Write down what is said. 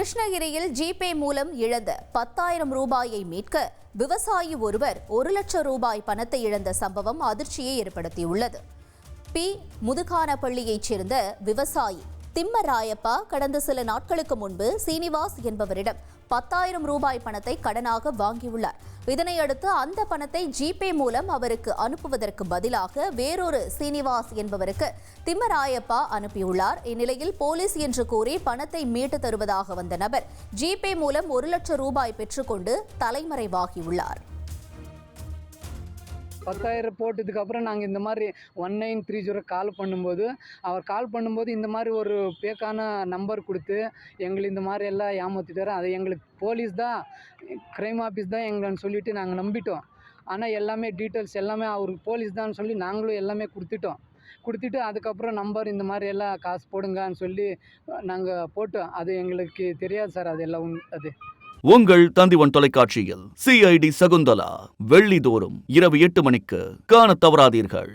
கிருஷ்ணகிரியில் ஜிபே மூலம் இழந்த பத்தாயிரம் ரூபாயை மீட்க விவசாயி ஒருவர் ஒரு லட்சம் ரூபாய் பணத்தை இழந்த சம்பவம் அதிர்ச்சியை ஏற்படுத்தியுள்ளது. பி. முதுகானப்பள்ளியைச் சேர்ந்த விவசாயி. திம்மராயப்பா கடந்த சில நாட்களுக்கு முன்பு சீனிவாஸ் என்பவரிடம் பத்தாயிரம் ரூபாய் பணத்தை கடனாக வாங்கியுள்ளார். இதனையடுத்து அந்த பணத்தை ஜிபே மூலம் அவருக்கு அனுப்புவதற்கு பதிலாக வேறொரு சீனிவாஸ் என்பவருக்கு திம்மராயப்பா அனுப்பியுள்ளார். இந்நிலையில் போலீஸ் என்று கூறி பணத்தை மீட்டு தருவதாக வந்த நபர் ஜிபே மூலம் ஒரு லட்சம் ரூபாய் பெற்றுக்கொண்டு தலைமறைவாகியுள்ளார். பத்தாயிரம் போட்டதுக்கப்புறம் நாங்கள் இந்த மாதிரி one nine three zero call பண்ணும்போது அவர் கால் பண்ணும்போது இந்த மாதிரி ஒரு பேக்கான நம்பர் கொடுத்து எங்களை இந்த மாதிரி எல்லாம் ஏமாற்றிட்டாரு அது எங்களுக்கு போலீஸ் தான் க்ரைம் ஆஃபீஸ் தான் எங்களைன்னு சொல்லிவிட்டு நாங்கள் நம்பிட்டோம். ஆனால் எல்லாமே டீட்டெயில்ஸ் எல்லாமே அவருக்கு போலீஸ் தான் சொல்லி நாங்களும் எல்லாமே கொடுத்துட்டோம். கொடுத்துட்டு அதுக்கப்புறம் நம்பர் இந்த மாதிரி எல்லாம் காசு போடுங்கன்னு சொல்லி நாங்கள் போட்டோம். அது எங்களுக்கு தெரியாது சார் அது எல்லாம் உண்- அது. உங்கள் தந்திவன் தொலைக்காட்சியில் சிஐடி சகுந்தலா வெள்ளிதோறும் இரவு எட்டு மணிக்கு காணத் தவறாதீர்கள்.